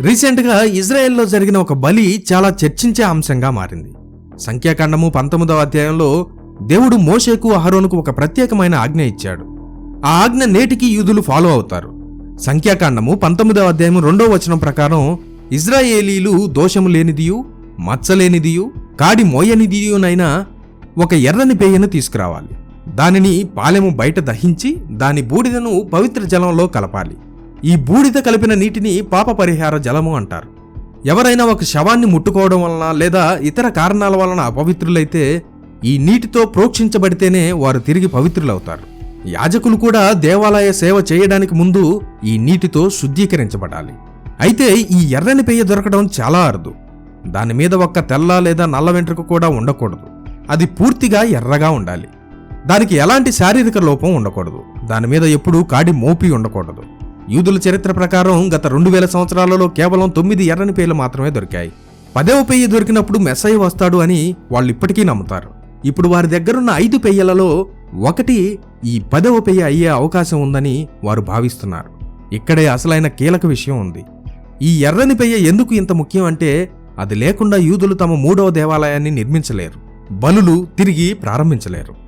రీసెంట్గా ఇజ్రాయెల్లో జరిగిన ఒక బలి చాలా చర్చించే అంశంగా మారింది. సంఖ్యాకాండము పంతొమ్మిదవ అధ్యాయంలో దేవుడు మోషేకు అహరోనుకు ఒక ప్రత్యేకమైన ఆజ్ఞ ఇచ్చాడు. ఆ ఆజ్ఞ నేటికి యూదులు ఫాలో అవుతారు. సంఖ్యాకాండము పంతొమ్మిదవ అధ్యాయం రెండో వచనం ప్రకారం ఇజ్రాయేలీలు దోషము లేనిదియు మచ్చలేనిదియు కాడి మోయనిదియునైనా ఒక ఎర్రని పేయను తీసుకురావాలి. దానిని పాలెము బయట దహించి దాని బూడిదను పవిత్ర జలంలో కలపాలి. ఈ బూడిద కలిపిన నీటిని పాప పరిహార జలము అంటారు. ఎవరైనా ఒక శవాన్ని ముట్టుకోవడం వలన లేదా ఇతర కారణాల వలన అపవిత్రులైతే ఈ నీటితో ప్రోక్షించబడితేనే వారు తిరిగి పవిత్రులవుతారు. యాజకులు కూడా దేవాలయ సేవ చేయడానికి ముందు ఈ నీటితో శుద్ధీకరించబడాలి. అయితే ఈ ఎర్రని పెయ్య దొరకడం చాలా అరుదు. దాని మీద ఒక్క తెల్ల లేదా నల్ల వెంట్రుక కూడా ఉండకూడదు. అది పూర్తిగా ఎర్రగా ఉండాలి. దానికి ఎలాంటి శారీరక లోపం ఉండకూడదు. దాని మీద ఎప్పుడూ కాడి మోపి ఉండకూడదు. యూదుల చరిత్ర ప్రకారం గత రెండు వేల సంవత్సరాలలో కేవలం తొమ్మిది ఎర్రని పేర్లు మాత్రమే దొరికాయి. పదవ పెయ్యి దొరికినప్పుడు మెస్సయ్య వస్తాడు అని వాళ్ళు ఇప్పటికీ నమ్ముతారు. ఇప్పుడు వారి దగ్గరున్న ఐదు పెయ్యలలో ఒకటి ఈ పదవ పెయ్య అయ్యే అవకాశం ఉందని వారు భావిస్తున్నారు. ఇక్కడే అసలైన కీలక విషయం ఉంది. ఈ ఎర్రని పెయ్య ఎందుకు ఇంత ముఖ్యం అంటే అది లేకుండా యూదులు తమ మూడవ దేవాలయాన్ని నిర్మించలేరు. బలులు తిరిగి ప్రారంభించలేరు.